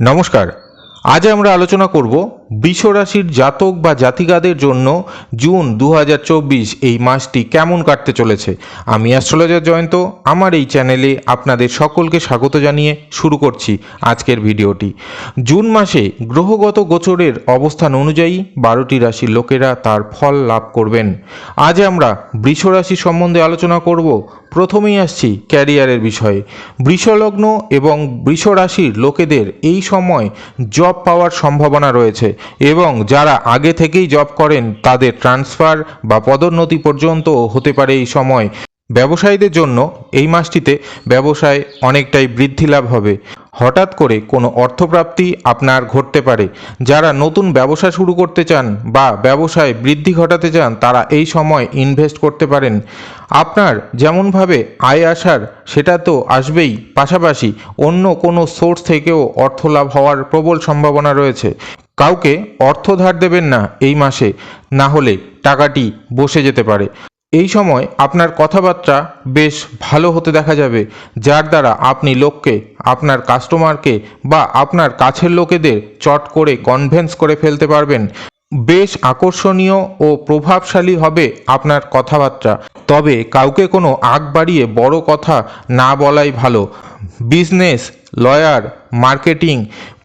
নমস্কার। আজ আমরা আলোচনা করব বৃষ রাশির জাতক বা জাতিকাদের জন্য জুন দু হাজার চব্বিশ এই মাসটি কেমন কাটতে চলেছে? আমি অ্যাস্ট্রোলজার জয়ন্ত, আমার এই চ্যানেলে আপনাদের সকলকে স্বাগত জানিয়ে শুরু করছি আজকের ভিডিওটি। জুন মাসে গ্রহগত গোচরের অবস্থান অনুযায়ী বারোটি রাশির লোকেরা তার ফল লাভ করবেন। আজ আমরা বৃষ রাশি সম্বন্ধে আলোচনা করব। প্রথমেই আসছি ক্যারিয়ারের বিষয়ে। বৃষলগ্ন এবং বৃষ রাশির লোকেদের এই সময় জব পাওয়ার সম্ভাবনা রয়েছে। এবং যারা আগে থেকেই জব করেন, তাদের ট্রান্সফার বা পদোন্নতি পর্যন্ত হতে পারে এই সময়। ব্যবসায়ীদের জন্য এই মাসটিতে ব্যবসায় অনেকটাই বৃদ্ধি লাভ হবে। হঠাৎ করে কোনো অর্থপ্রাপ্তি আপনার ঘটতে পারে। যারা নতুন ব্যবসা শুরু করতে চান বা ব্যবসায় বৃদ্ধি ঘটাতে চান, তারা এই সময় ইনভেস্ট করতে পারেন। আপনার যেমনভাবে আয় আসার, সেটা তো আসবেই। পাশাপাশি অন্য কোনো সোর্স থেকেও অর্থ লাভ হওয়ার প্রবল সম্ভাবনা রয়েছে। কাউকে অর্থ ধার দেবেন না এই মাসে, না হলে টাকাটি বসে যেতে পারে। এই সময় আপনার কথাবার্তা বেশ ভালো হতে দেখা যাবে, যার দ্বারা আপনি লোককে, আপনার কাস্টমারকে বা আপনার কাছের লোকেদের চট করে কনভেন্স করে ফেলতে পারবেন। বেশ আকর্ষণীয় ও প্রভাবশালী হবে আপনার কথাবার্তা। তবে কাউকে কোনো আগ বাড়িয়ে বড় কথা না বলাই ভালো। বিজনেস লয়ার, মার্কেটিং,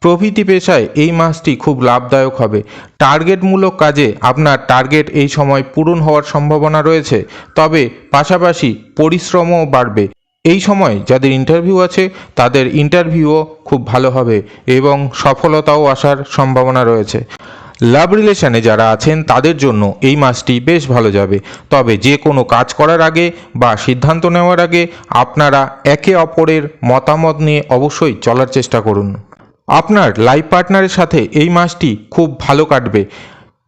প্রভৃতি পেশায় এই মাসটি খুব লাভদায়ক হবে। টার্গেটমূলক কাজে আপনার টার্গেট এই সময় পূরণ হওয়ার সম্ভাবনা রয়েছে, তবে পাশাপাশি পরিশ্রমও বাড়বে। এই সময় যাদের ইন্টারভিউ আছে, তাদের ইন্টারভিউও খুব ভালো হবে এবং সফলতাও আসার সম্ভাবনা রয়েছে। লাভ রিলেশনে যারা আছেন তাদের জন্য এই মাসটি বেশ ভালো যাবে। তবে যে কোনো কাজ করার আগে বা সিদ্ধান্ত নেওয়ার আগে আপনারা একে অপরের মতামত নিয়ে অবশ্যই চলার চেষ্টা করুন। আপনার লাইফ পার্টনারের সাথে এই মাসটি খুব ভালো কাটবে।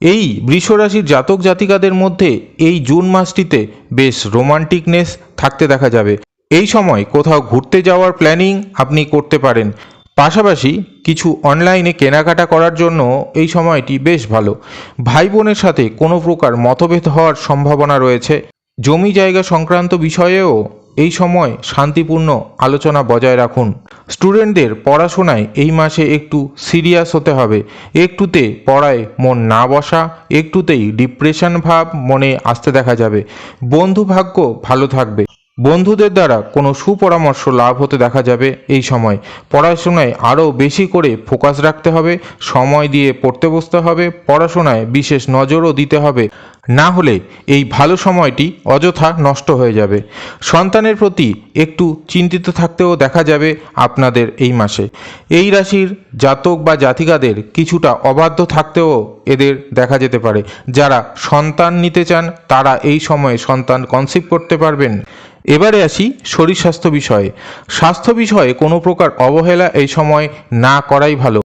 এই বৃষরাশির জাতক জাতিকাদের মধ্যে এই জুন মাসটিতে বেশ রোমান্টিকনেস থাকতে দেখা যাবে। এই সময় কোথাও ঘুরতে যাওয়ার প্ল্যানিং আপনি করতে পারেন। পাশাপাশি কিছু অনলাইনে কেনাকাটা করার জন্য এই সময়টি বেশ ভালো। ভাই বোনের সাথে কোনো প্রকার মতভেদ হওয়ার সম্ভাবনা রয়েছে। জমি জায়গা সংক্রান্ত বিষয়েও এই সময় শান্তিপূর্ণ আলোচনা বজায় রাখুন। স্টুডেন্টদের পড়াশোনায় এই মাসে একটু সিরিয়াস হতে হবে। একটুতে পড়ায় মন না বসা, একটুতেই ডিপ্রেশন ভাব মনে আসতে দেখা যাবে। বন্ধু ভাগ্য ভালো থাকবে। বন্ধুদের দ্বারা কোনো সুপরামর্শ লাভ হতে দেখা যাবে এই সময়। পড়াশোনায় আরও বেশি করে ফোকাস রাখতে হবে, সময় দিয়ে পড়তে বসতে হবে, পড়াশোনায় বিশেষ নজরও দিতে হবে। না হলে এই ভালো সময়টি অযথা নষ্ট হয়ে যাবে। সন্তানের প্রতি একটু চিন্তিত থাকতেও দেখা যাবে আপনাদের এই মাসে। এই রাশির জাতক বা জাতিকাদের কিছুটা অবাধ্য থাকতেও এদের দেখা যেতে পারে। যারা সন্তান নিতে চান, তারা এই সময়ে সন্তান কনসিভ করতে পারবেন। এবারে আসি শরীর স্বাস্থ্য বিষয়ে। স্বাস্থ্য বিষয়ে কোনো প্রকার অবহেলা এই সময় না করাই ভালো।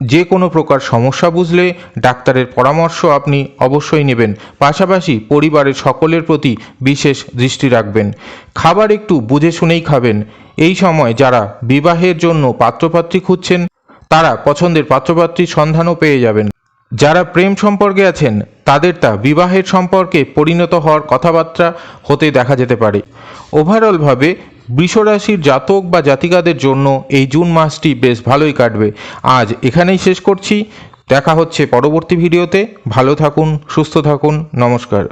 যে কোনো প্রকার সমস্যা বুঝলে ডাক্তারের পরামর্শ আপনি অবশ্যই নেবেন। পাশাপাশি পরিবারের সকলের প্রতি বিশেষ দৃষ্টি রাখবেন। খাবার একটু বুঝে শুনেই খাবেন। এই সময় যারা বিবাহের জন্য পাত্রপাত্রী খুঁজছেন, তারা পছন্দের পাত্রপাত্রীর সন্ধানও পেয়ে যাবেন। যারা প্রেম সম্পর্কে আছেন তাদের তা বিবাহের সম্পর্কে পরিণত হওয়ার কথাবার্তা হতে দেখা যেতে পারে। ওভারঅলভাবে বৃষরাশির জাতক বা জাতিকাদের জন্য এই জুন মাসটি বেশ ভালোই কাটবে। আজ এখানেই শেষ করছি। দেখা হচ্ছে পরবর্তী ভিডিওতে। ভালো থাকুন, সুস্থ থাকুন। নমস্কার।